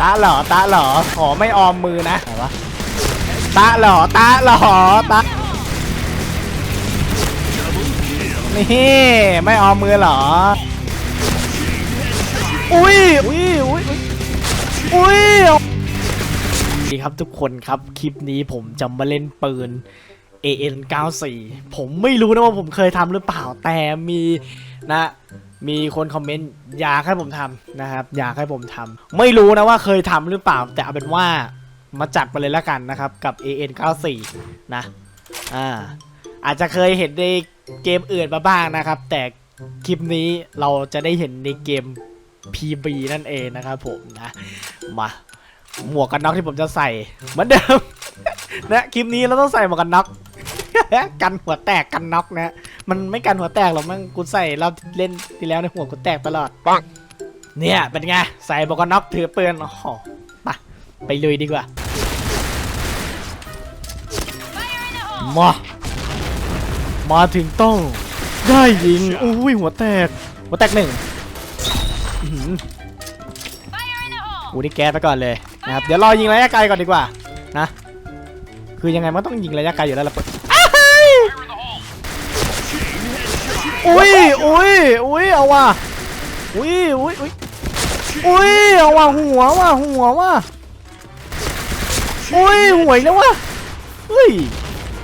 ตาเหรอตาเหรอขอไม่ออมมือนะไหนวะตาเหรอตาเหรอตานี่ไม่ออมมือเหรออุ้ยอุ้ยอุ้ยอุ้ยอุ้ยดีครับทุกคนครับคลิปนี้ผมจะมาเล่นปืน AN 94 ผมไม่รู้นะว่าผมเคยทำหรือเปล่าแต่มีนะ มีคนคอมเมนต์อยากให้ผมทำนะครับอยากให้ผมทำไม่รู้นะว่าเคยทำหรือเปล่า แต่เอาเป็นว่ามาจัดไปเลยละกันนะครับ กับ AN 94 นะอ่าอาจจะเคยเห็นในเกมอื่นมาบ้างนะครับ แต่คลิปนี้เราจะได้เห็นในเกม PB นั่นเองนะครับผมนะมาหมวกกันน็อกที่ผมจะใส่เหมือนเดิมนะคลิปนี้เราต้องใส่หมวกกันน็อกกันหัวแตกกันน็อกนะ มันไม่กันหัวแตกหรอกมั้งกูใส่เราเล่นที่แล้วในหัวกูแตกตลอดปังเนี่ยเป็นไงใส่หมวกกันน็อกถือปืนโอ้โหไปไปลุยดีกว่ามามาถึงต้อง ได้ยิงอุ้ยหัวแตก หัวแตกหนึ่งอื้อหือกูนี่แก๊สไปก่อนเลยนะครับเดี๋ยวรอยิงระยะไกลก่อนดีกว่านะ คือยังไงมันต้องยิงระยะไกลอยู่แล้วล่ะ อุ้ยอุ้ยอุ้ยเอาว่ะอุ้ยอุ้ยอุ้ยอุ้ยเอาว่ะหัวว่ะหัวว่ะอุ้ยหวยแล้วว่ะเฮ้ย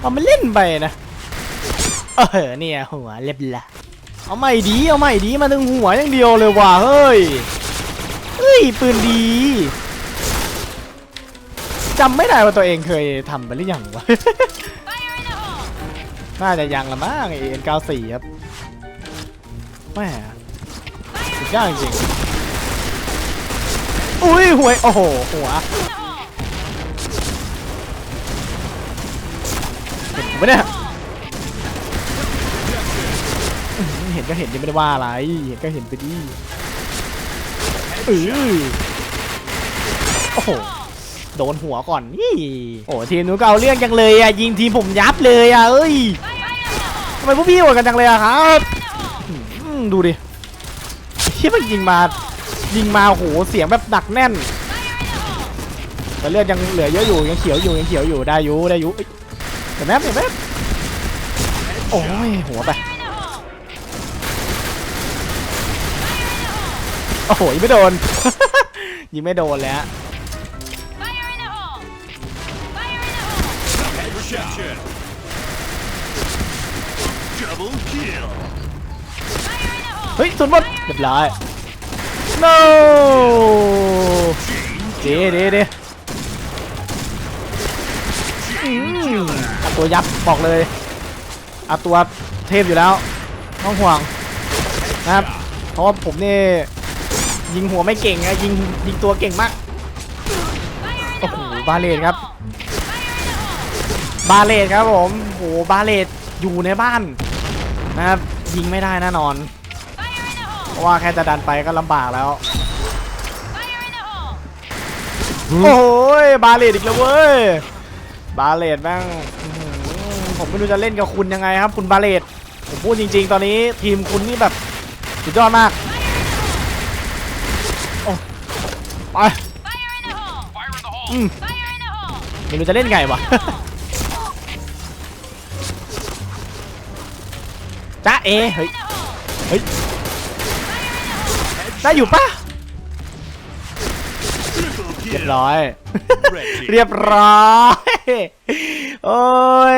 เอามาเล่นไปนะเออเนี่ยหัวเรียบละเอาใหม่ดีเอาใหม่ดีมาถึงหัวอย่างเดียวเลยว่ะเฮ้ยเฮ้ยปืนดีจำไม่ได้ว่าตัวเองเคยทำไปหรือยังวะ น่าจะยังละมั้งเอ็นเก้าสี่ครับ แม่สุดยอดจริงอุ้ยหวยโอ้โหหัวเห็นไหมเนี่ยเห็นก็เห็นยังไม่ได้ว่าอะไรเห็นก็เห็นไปดิเออโอ้โหโดนหัวก่อนนี่โอ้ทีมนู้นก็เอาเรื่องจังเลยอะยิงทีมผมยับเลยอะเอ้ยทำไมพวกพี่โหดกันจังเลยอะครับ ดูดิที่มันยิงมา ยิงมาโหเสียงแบบหนักแน่น แต่เลือดยังเหลือเยอะอยู่ยังเขียวอยู่ยังเขียวอยู่ได้อยู่ได้อยู่เห็นไหมเห็นไหมโอ้ยหัวไปโอ้โหยิงไม่โดน ยิงไม่โดนแล้ว Double kill. เฮ้ยสุดหมดเรียบร้อย no เดี๋ยวเดี๋ยวเดี๋ยวเอาตัวยับบอกเลยเอาตัวเทพอยู่แล้วไม่ต้องห่วงนะครับเพราะว่าผมนี่ยิงหัวไม่เก่งนะยิงยิงตัวเก่งมากโอ้โหบาเลตครับ บาเลตครับผมโอ้โหบาเลตอยู่ในบ้านนะครับยิงไม่ได้แน่นอน ว่าแค่จะดันไปก็ลำบากแล้ว โอ้ยบาเลตอีกแล้วเว้ย บาเลตแม่งอื้อหือผมไม่รู้จะเล่นกับคุณยังไงครับ คุณบาเลตผมพูดจริง ๆ ตอนนี้ทีมคุณนี่แบบสุดยอดมากโอ้ไปอืมไม่รู้จะเล่นไงวะจ้าเอเฮ้ยเฮ้ย ได้อยู่ปะ Triple เรียบ kill. ร้อย Red team. เรียบร้อย โอ้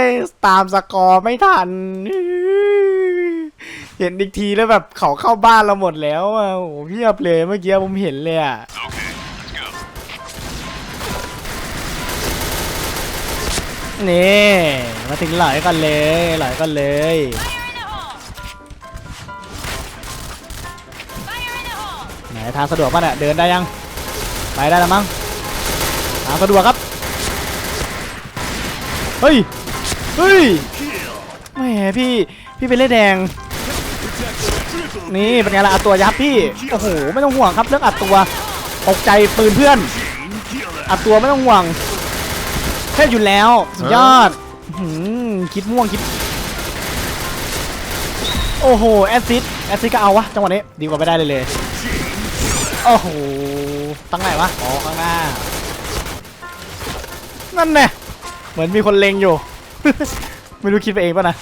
ย ตามสกอร์ไม่ทัน เห็นอีกทีแล้วแบบเขาเข้าบ้านเราหมดแล้วอะโอ้โหเพียบเลยเมื่อกี้ผมเห็นเลยอะนี่ มาถึงไหลกันเลยไหลกันเลย ทางสะดวกป่ะเนี่ยเดินได้ยังไปได้แล้วมั้งทางสะดวกครับเฮ้ยเฮ้ยแหมพี่พี่เป็นเล่แดง นี่เป็นไงล่ะอัดตัวยับพี่โอ้โหไม่ต้องห่วงครับเรื่องอัดตัวตกใจปืนเพื่อนอัดตัวไม่ต้องห่วงเทพอยู่แล้วสุดยอดหือคิดม่วงคิดโอ้โหแอซซิดแอซซิดก็เอาวะจังหวะนี้ดีกว่าไม่ได้เลยเลย โอ้โหตั้งไหนวะอ๋อข้างหน้า นั่นแน่เหมือนมีคนเล็งอยู่ ไม่รู้คิดไปเองป่ะนะ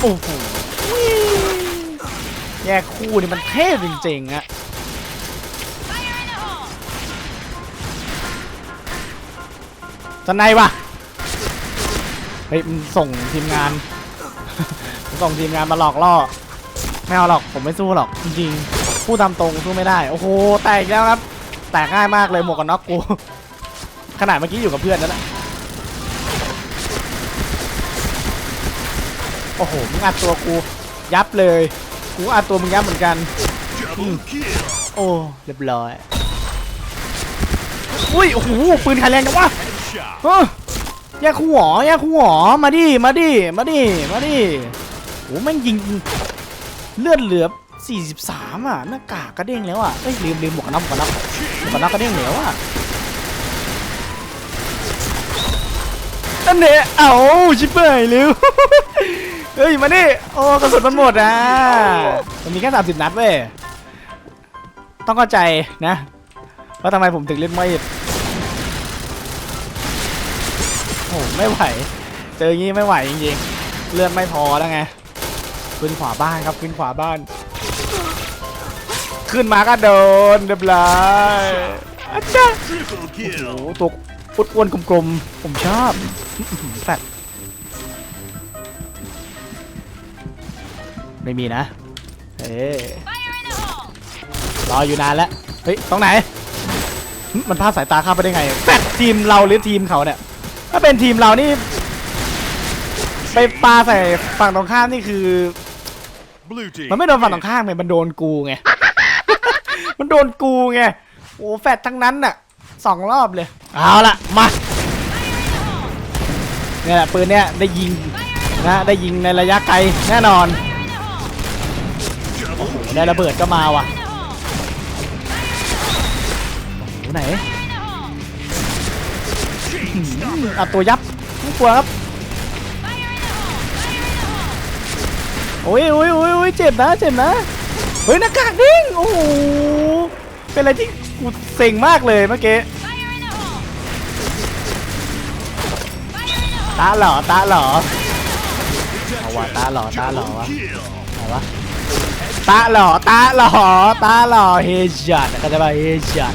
โอ้โหแยกคู่นี่มันเทพจริงๆอะจะไหนวะเฮ้ยมันส่งทีมงานมันส่งทีมงานมาหลอกล่อ ไม่เอาหรอกผมไม่สู้หรอกจริงๆพูดตามตรงสู้ไม่ได้โอ้โหแตกแล้วครับ แตกง่ายมากเลยหมวกกันน็อกกู ขนาดเมื่อกี้อยู่กับเพื่อนนั่นแหละโอ้โหมึงอัดตัวกูยับเลยกูอัดตัวมึงยับเหมือนกันโอ้เรียบร้อยอุ้ยโอ้โหปืนใครแรงจังวะยแยกคู่หอแยกคู่หอมาดิมาดิมาดิมาดิโอ้แม่งยิง เลือดเหลือ 43 อะ หน้ากากกระเด้งแล้วอะเอ้ยลืมลืมหมวกกันน็อกหมวกกันน็อกหมวกกันน็อกกระเด้งแล้วอะอันเนี้ยเอ้าชิบเปยเร็วเฮ้ย มาดิโอ้กระสุนมันหมดอะ มันมีแค่ 30 นัดเว้ย ต้องเข้าใจนะว่าทำไมผมถึงเล่นไม่โอ้ไม่ไหว เจออย่างงี้ไม่ไหวจริงๆ เลือดไม่พอแล้วไง ขึ้นขวาบ้านครับขึ้นขวาบ้าน ขึ้นมาก็โดนเรียบร้อยอาจารย์โอ้โหตัวอุดอ้วนๆกลมๆผมชอบแฟดไม่มีนะเอ้รออยู่นานแล้ว เฮ้ยตรงไหน มันพลาดสายตาข้าไปได้ไงแฟดทีมเราหรือทีมเขาเนี่ย ถ้าเป็นทีมเรานี่ ไปปาใส่ฝั่งตรงข้ามนี่คือ มันไม่โดนฝั่งตรงข้ามไงมันโดนกูไง มันโดนกูไง โอ้แฟดทั้งนั้นน่ะสองรอบเลย เอาละมาเนี่ยแหละปืนเนี่ยได้ยิงนะได้ยิงในระยะไกลแน่นอนได้ระเบิดก็มาว่ะไหนอัดตัวยับไม่กลัวครับ โอ้ยโอ้ยโอ้ยโอ้ยเจ็บนะเจ็บนะเฮ้ยหน้ากากดิ้งโอ้โหเป็นอะไรที่กูเซ็งมากเลยเมื่อกี้ตาหล่อตาหล่อเอาวะตาหล่อตาหล่อวะ Kill. ไหนวะตาหล่อตาหล่อตาหล่อเฮชัดนะครับจะมาเฮชัด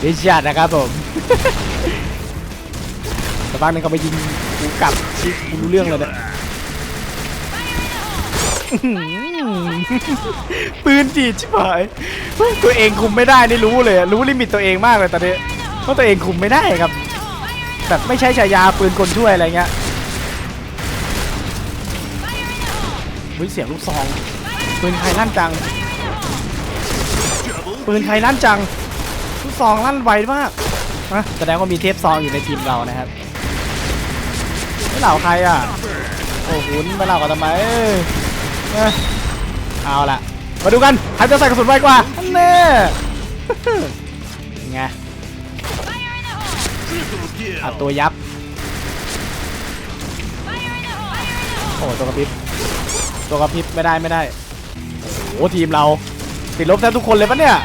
เฮชัดนะครับผมแต่บางนึงเขาไปยิงกูกลับที่กูรู้เรื่องเลยเนี่ย ปืนจีดชิบหายตัวเองคุมไม่ได้นี่รู้เลยรู้ลิมิตตัวเองมากเลยตอนนี้ว่าตัวเองคุมไม่ได้ครับแบบไม่ใช่ฉายาปืนคนช่วยอะไรเงี้ยเฮ้ยเสียงลูกซองปืนใครลั่นจังปืนใครลั่นจังลูกซองลั่นไวมากนะแสดงว่ามีเทปซองอยู่ในทีมเรานะครับไม่เหล่าใครอะโอ้โหไม่เหล่ากันทำไม เอ้ยเอาละมาดูกันใครจะใส่กระสุนไวกว่าอันเน่ไงอัดตัวยับโอ้ตัวกระพริบตัวกระพริบไม่ได้ไม่ได้โอ้ทีมเราติดลบแทบทุกคนเลยปะเนี่ย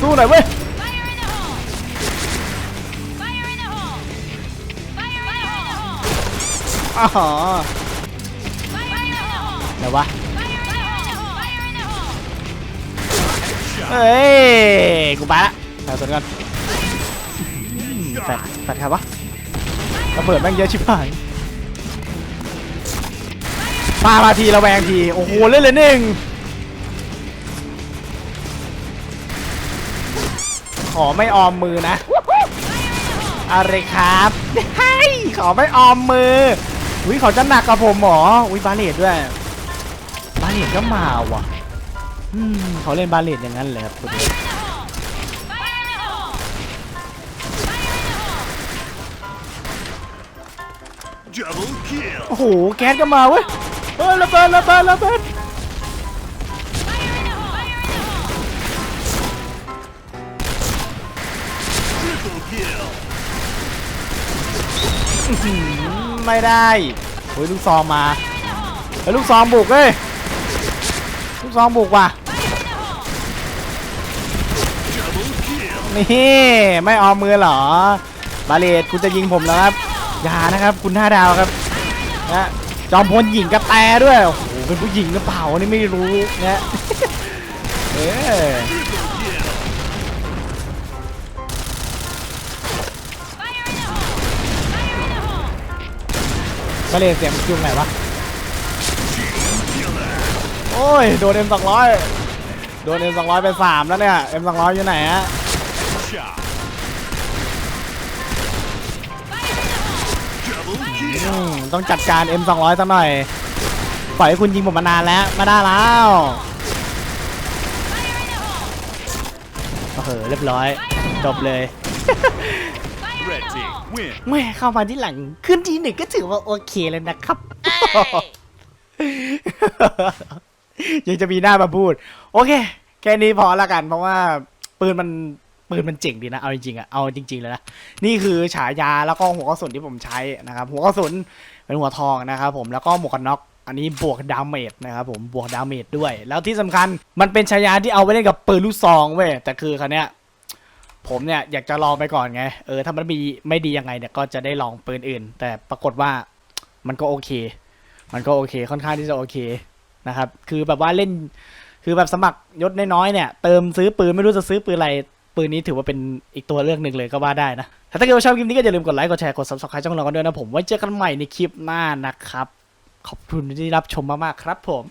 สู้หน่อยเว้ยอ๋อไหนวะ เฮ้ย กูไปละไปสวนกันอืมแฟดแฟดครับวะระเบิดแม่งเยอะชิบหายมามาทีระแวงที โอ้โห เล่นเลยหนึ่งขอไม่ออมมือนะ อะไรครับเฮ้ขอไม่ออมมืออุ้ยเขาจะหนักกับผมหรออุ้ยบาเลตด้วย บาเลตก็มาว่ะ เขาเล่นบาเลตอย่างนั้นเลยครับคุณโอ้โห แก๊สก็มาเว้ยเฮ้ยระเบิดระเบิดระเบิดไม่ได้โอ้ยลูกซองมาเฮ้ลูกซองบุกเว้ยลูกซองบุกว่ะ นี่ไม่ออมมือเหรอ บาเลตคุณจะยิงผมแล้วครับ อย่านะครับ คุณห้าดาวครับนะจอมพลหญิงกระแตด้วย โอ้โห เป็นผู้หญิงหรือเปล่านี่ไม่รู้นะเออบาเลตเสียงคิวไหนวะ โอ้ย โดนเอ็มสองร้อยโดนเอ็มสองร้อยไปสามแล้วเนี่ย เอ็มสองร้อยอยู่ไหนฮะ Shot. Fire in the hole! Double อื kill. มต้องจัดการ M 2 0 0สักหน่อย ปล่อยให้คุณยิงผมมานานแล้ว มาได้แล้ว Fire in the hole! โอ้โหเรียบร้อย จบเลย Fire Red in the team hole! win. แม่เข้ามาที่หลัง ขึ้นทีหนึ่งก็ถือว่าโอเคแล้วนะครับ Hey! ยังจะมีหน้ามาพูด โอเค แค่นี้พอละกัน เพราะว่าปืนมัน ปืนมันเจ๋งดีนะเอาจริงๆอะเอาจริงๆเลยนะนี่คือฉายาแล้วก็หัวกระสุนที่ผมใช้นะครับหัวกระสุนเป็นหัวทองนะครับผมแล้วก็หมวกกันน็อกอันนี้บวกดาเมจนะครับผมบวกดาเมจด้วย แล้วที่สำคัญมันเป็นฉายาที่เอาไว้เล่นกับปืนลูกซองเว้ยแต่คือคันเนี้ยผมเนี่ยอยากจะลองไปก่อนไงเออถ้ามันมีไม่ดียังไงเนี่ยก็จะได้ลองปืนอื่น แต่ปรากฏว่ามันก็โอเค มันก็โอเคค่อนข้างที่จะโอเคนะครับคือแบบว่าเล่นคือแบบสมัครยศน้อยๆเนี่ย เติมซื้อปืนไม่รู้จะซื้อปืนอะไร ปืนนี้ถือว่าเป็นอีกตัวเลือกหนึ่งเลยก็ว่าได้นะ ถ้าเกิดว่าชอบคลิปนี้ก็อย่าลืมกดไลค์กดแชร์กด subscribe ช่องเรากันด้วยนะผมไว้เจอกันใหม่ในคลิปหน้านะครับ ขอบคุณที่รับชมมากๆครับผม